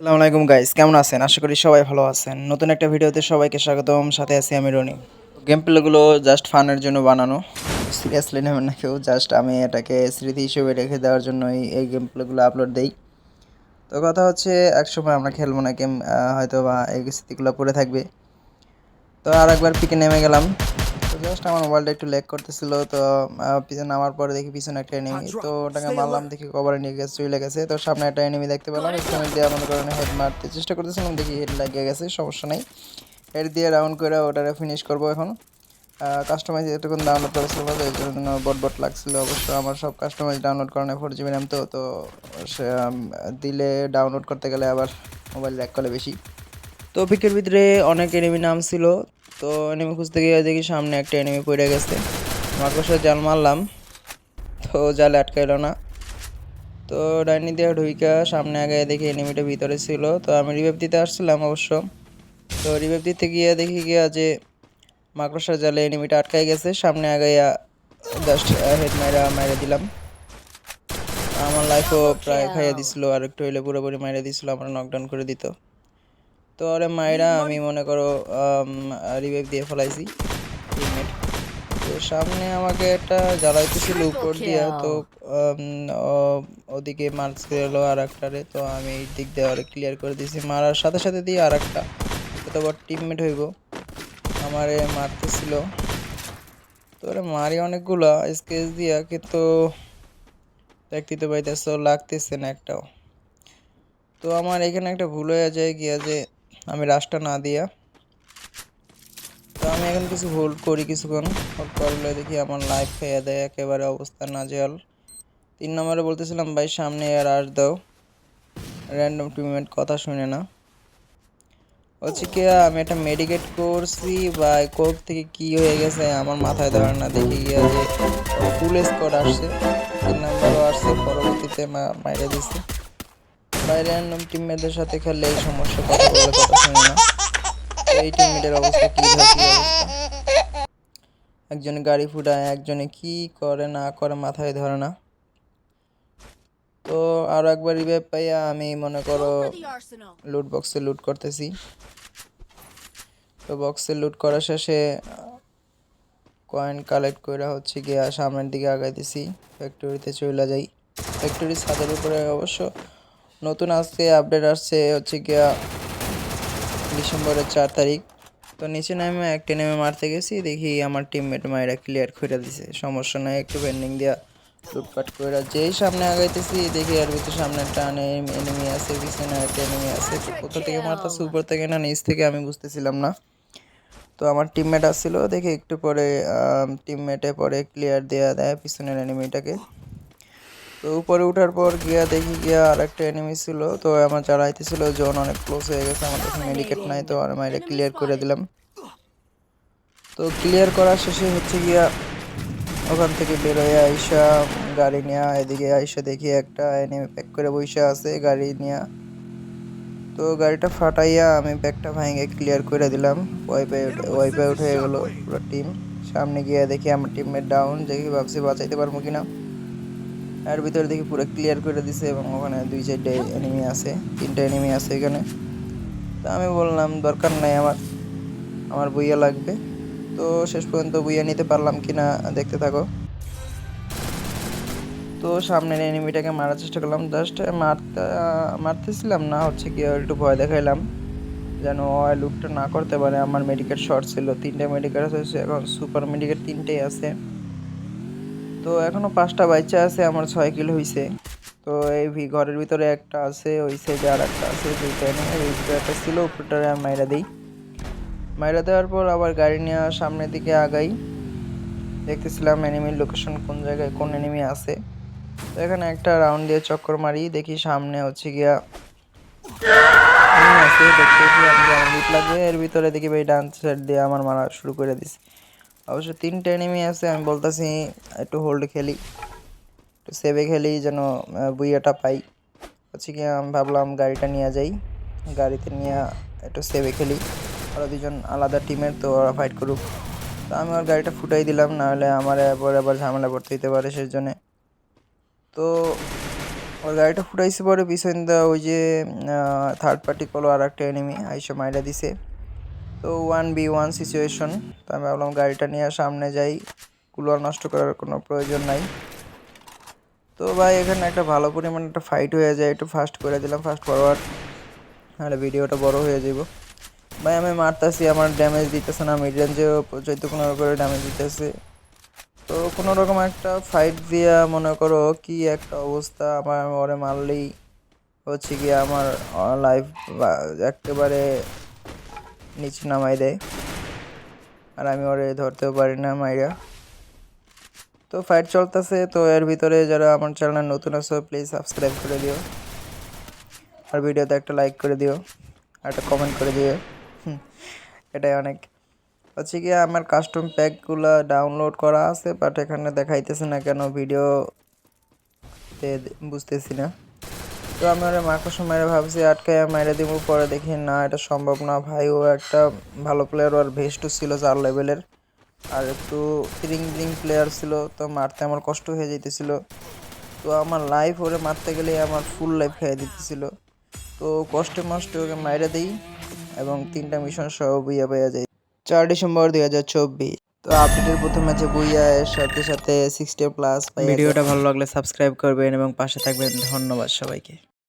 আসসালামু আলাইকুম গাইস কেমন আছেন? আশা করি সবাই ভালো আছেন। নতুন একটা ভিডিওতে সবাইকে স্বাগতম। সাথে আছি আমি রনি। গেম প্লেগুলো জাস্ট ফানের জন্য বানানো। সিরিয়াসলি নেবেন না কেউ জাস্ট আমি এটাকে স্মৃতি হিসেবে রেখে দেওয়ার জন্যই এই গেম প্লেগুলো আপলোড দেই। তো কথা হচ্ছে, একসময় আমরা খেলব না গেম হয়তো বা এই স্মৃতিগুলো পড়ে থাকবে। তো আর একবার পিকে নেমে গেলাম। জাস্ট আমার মোবাইলটা একটু ল্যাগ করতেছিল তো পিছনে নামার পরে দেখি পিছনে একটা এনিমি তো ওটাকে মারলাম দেখি কভারে নিয়ে গেছে চলে গেছে তো সামনে একটা এনিমি দেখতে পেলাম এখানে দিয়ে মনে করেন হেড মারতে চেষ্টা করতেছিলাম দেখি হেড লাগিয়ে গেছে সমস্যা নেই। হেড দিয়ে রাউন্ড করে ওটারে ফিনিশ করব এখন। কাস্টমাইজ এতক্ষণ ডাউনলোড করেছিল তো এই জন্য বট বট লাগছিল অবশ্য আমার সব কাস্টমাইজ ডাউনলোড করানো ফোর জিবি র্যাম তো তো সে, দিলে ডাউনলোড করতে গেলে আবার মোবাইল ল্যাগ করে বেশি। তো পিকের ভিতরে অনেক এনিমি নাম ছিল তো এনিমি খুঁজতে গিয়ে দেখি সামনে একটা এনিমি পড়ে গেছে। মাকড়সার জাল মারলাম, তো জালে আটকাইলো না। তো ডাইনি দিয়ে ঢুইকা সামনে আগে দেখি এনিমিটা ভিতরে ছিল, তো আমি রিভাইভ দিতে আসছিলাম অবশ্য। তো রিভাইভ দিতে গিয়ে দেখি গিয়া যে মাকড়সার জালে এনিমিটা আটকাই গেছে, সামনে আগাইয়া জাস্ট হেড মাইরা মাইরা দিলাম। আমার লাইফও প্রায় খাইয়া দিছিল, আর একটু হইলে পুরোপুরি মাইরা দিছিল, আমার নকডাউন করে দিত। তো আরে মায়েরা আমি মনে করো রিভাইভ দিয়ে ফেলাইছি। Teammate। তো সামনে আমাকে একটা জ্বালাইতেছিল উপর দিয়া তো ওদিকে মার্কস গেলো আর একটারে তো আমি এই দিক দিয়ে আরে ক্লিয়ার করে দিয়েছি। মারার সাথে সাথে দিয়ে আর একটা আবার টিমমেট হইব। আমারে মারতেছিল। তো ওরে মারি অনেকগুলা স্কেচ দিয়া কিন্তু দেখতে তো পাইতেছো লাগতেছে না একটাও। তো আমার এখানে একটা ভুল হয়ে যায় গিয়া যে আমি রাশটা না দিয়া। তো আমি এখন কিছু হোল্ড করি কিছুক্ষণ। হোল্ড করলে দেখি আমার লাইফ খেয়ে দেয় একেবারে অবস্থা না নাজেহাল। তিন নম্বরে বলতেছিলাম, ভাই, সামনে আর আস দাও। র্যান্ডম টিমমেট কথা শুনে না। হচ্ছে কি আমি একটা মেডিকেট করছি বা কোক থেকে কি হয়ে গেছে? আমার মাথায় ধরে না, দেখি গিয়া যে ফুল স্কোয়াড আসছে। তিন নম্বরও আসছে, পরবর্তীতে মাইরে দিচ্ছে বাইরে র্যান্ডম টিমমেটদের সাথে খেললে এই সমস্যা, কথা বলে কথা শুনে না। এই টিমমেটের অবস্থা কি হয় একজনে গাড়ি ফুটায়, একজনে কি করে, না করে, মাথায় ধরে না। তো আরও একবার রিভাইভ পাইয়া আমি মনে করো লুট বক্সে লুট করতেছি। তো বক্সে লুট করা শেষে কয়েন কালেক্ট করে হচ্ছে গিয়া সামনের দিকে আগাইতেছি। ফ্যাক্টরিতে চলে যাই। ফ্যাক্টরি ছাদের উপরে অবশ্য নতুন আজকে আপডেট আসছে হচ্ছে গিয়া ডিসেম্বরের চার তারিখ। তো নিচে নেমে একটা নেমে মারতে গেছি, দেখি আমার টিমমেট মায়েরা ক্লিয়ার করে দিছে। সমস্যা নাই, একটু পেন্ডিং দেওয়া লুটপাট করে যেই সামনে আগাইতেছি, দেখি আর ভিতরে সামনে একটা এনিমি আছে, পিছনে একটা এনিমি আছে। কোথা থেকে মারতেছে, উপর থেকে না নিচ থেকে আমি বুঝতেছিলাম না। তো আমার টিমমেট আসছিল, দেখি একটু পরে টিমমেটে পরে ক্লিয়ার দেওয়া দেয় পিছনের এনিমিটাকে তো উপরে উঠার পর গিয়া দেখি গিয়া আর একটা এনিমি ছিল। তো আমার চালাইতেছিল জোন অনেক ক্লোজ হয়ে গেছে, আমার কাছে মেডিকেট নাই, তো আর মাইরে ক্লিয়ার করে দিলাম। তো ক্লিয়ার করার শেষে হচ্ছে গিয়া ওখান থেকে বেরোয় আইসা গাড়ি নিয়ে এদিকে আইসা দেখি একটা এনিমি প্যাক করে বইসা আছে, গাড়ি নিয়ে। তো গাড়িটা ফাটাইয়া আমি ব্যাগটা ভাঙে ক্লিয়ার করে দিলাম। ওয়াইফাই ওয়াইফাই উঠে গেলো পুরো টিম সামনে গিয়ে দেখি আমার টিমমেট ডাউন দেখি ভাবছি বাঁচাইতে পারব কিনা। এর ভিতরে দেখি পুরো ক্লিয়ার করে দিছে এবং ওখানে দুই চারটে এনিমি আছে, তিনটে এনিমি আছে এখানে। তো আমি বললাম, দরকার নাই আমার আমার বইয়া লাগবে। তো শেষ পর্যন্ত বইয়া নিতে পারলাম কি না দেখতে থাকো। তো সামনের এনিমিটাকে মারার চেষ্টা করলাম। জাস্ট মারতে, মারতেছিলাম না, হচ্ছে কি একটু ভয় দেখাইলাম। যেন ও লুকটা না করতে পারে। আমার মেডিকেট শর্ট ছিল, তিনটে মেডিকেট আছে এখন সুপার মেডিকেট তিনটেই আছে। তো এখনও পাঁচটা বাচ্চা আছে, আমার ছয় কিলো হয়েছে তো এই ঘরের ভিতরে একটা আছে, ওই সাইডে আর একটা আছে, দুইটা নিয়ে ওই একটা ছিল, উপরটারে আমি মাইরা দিই। মাইরা দেওয়ার পর আবার গাড়ি নিয়ে সামনের দিকে আগাই। দেখতেছিলাম এনিমির লোকেশন কোন জায়গায় কোন এনিমি আছে। তো এখানে একটা রাউন্ড দিয়ে চক্কর মারি, দেখি সামনে হচ্ছে গিয়া আছে লুট লাগবে, এর ভিতরে দেখি ভাই ডান্স দিয়ে আমার মারা শুরু করে দিছে। অবশ্য তিনটে এনিমি আছে, আমি বলতেছি একটু হোল্ড খেলি। একটু সেভে খেলি যেন বুইয়াটা পাই। হচ্ছে কি আমি ভাবলাম গাড়িটা নিয়ে যাই। গাড়িতে নিয়ে একটু সেভে খেলি। ওরা দুজন আলাদা টিমের তো ওরা ফাইট করুক। তো আমি ওর গাড়িটা ফুটাই দিলাম, নাহলে আমার আবার আবার ঝামেলা পড়তে হতে পারে সেই জন্যে তো ওর গাড়িটা ফুটাইছে পরে, পিছন দা ওই যে থার্ড পার্টি কলো আর একটা এনিমি আইসা মাইরা দিছে। তো ওয়ান বি ওয়ান সিচুয়েশন তো আমি ভাবলাম গাড়িটা নিয়ে সামনে যাই। কুলোয়ার নষ্ট করার কোনো প্রয়োজন নাই। তো ভাই, এখানে একটা ভালো পরিমাণ একটা ফাইট হয়ে যায়। একটু ফাস্ট করে দিলাম ফাস্ট ফরওয়ার্ড নাহলে ভিডিওটা বড় হয়ে যাব ভাই, আমি মারতাছি, আমার ড্যামেজ দিতেছে না মিড রেঞ্জেও চৈত্য কোনো করে ড্যামেজ দিতেছে। তো কোনো রকম একটা ফাইট দিয়া মনে করো কি একটা অবস্থা, আমার আমি ওরে মারলেই হচ্ছে কি আমার লাইফ একেবারে নিচে নামাই দেয় আর আমি ওরে ধরতেও পারি না, মাইরা। তো ফাইট চলতেছে, তো এর ভিতরে যারা আমার চ্যানেল নতুন আছো প্লিজ সাবস্ক্রাইব করে দিও। আর ভিডিওতে একটা লাইক করে দিও, আর একটা কমেন্ট করে দিও। এটাই অনেক। হচ্ছে কি, আমার কাস্টম প্যাকগুলো ডাউনলোড করা আছে বাট এখানে দেখাইতেছে না কেন ভিডিওতে বুঝতেছি না। তো আমি ওরা মাকড় সময় ভাবছি আটকায় মাইরে দিব পরে দেখি না এটা সম্ভব না। ভাই ও একটা ভালো প্লেয়ার আর ভেস্টও ছিল চার লেভেলের আর একটু রিং রিং প্লেয়ার ছিল তো মারতে আমার কষ্ট হয়ে যেতেছিল তো আমার লাইফ ওরে মারতে গেলে আমার ফুল লাইফ খেয়ে দিতেছিল। তো কষ্টে মষ্টে ওকে মাইরে দিই এবং তিনটা মিশন সহ বুইয়া পাইয়া যায় চার ডিসেম্বর দুই হাজার চব্বিশ। তো আপডেটের প্রথম ম্যাচে বুইয়া এর সাথে সাথে সিক্সটি প্লাস ভিডিওটা ভালো লাগলে সাবস্ক্রাইব করবেন এবং পাশে থাকবেন। ধন্যবাদ সবাইকে।